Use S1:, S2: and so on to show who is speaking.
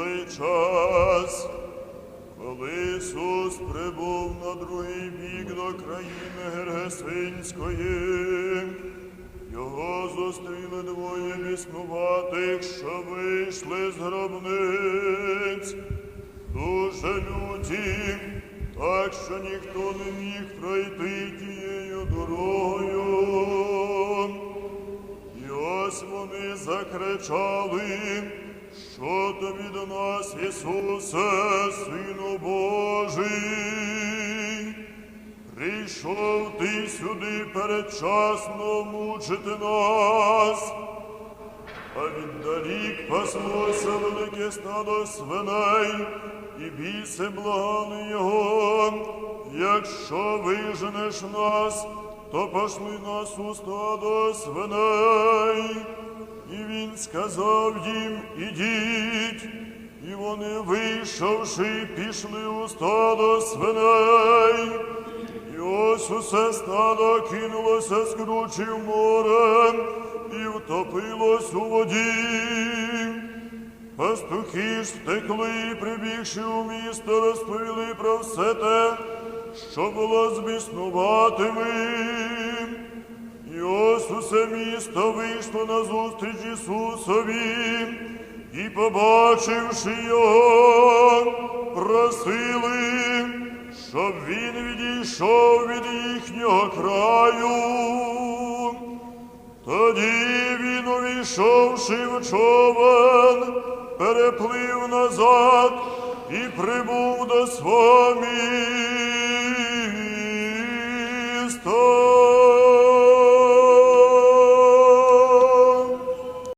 S1: той час, коли Ісус прибув на другий бік до країни Гергесинської, його зустріли двоє біснуватих, що вийшли з гробниць, дуже люті, так що ніхто не міг пройти тією дорогою. І ось вони закричали, що тобі до нас, Ісусе, Сину Божий. Прийшов ти сюди передчасно мучити нас, а віддалік паслося велике стадо свиней, і біси благали його, якщо виженеш нас, то пошли нас у стадо свиней. Він сказав їм, ідіть, і вони, вийшовши, пішли у стадо свиней. І ось усе стадо кинулося з кручі в море і втопилось у воді. Пастухи ж втекли, прибігши у місто, розповіли про все те, що було з біснуватими. І ось усе місто вийшло на зустріч Ісусові, і, побачивши його, просили, щоб він відійшов від їхнього краю. Тоді він, увійшовши в човен, переплив назад і прибув до свого міста.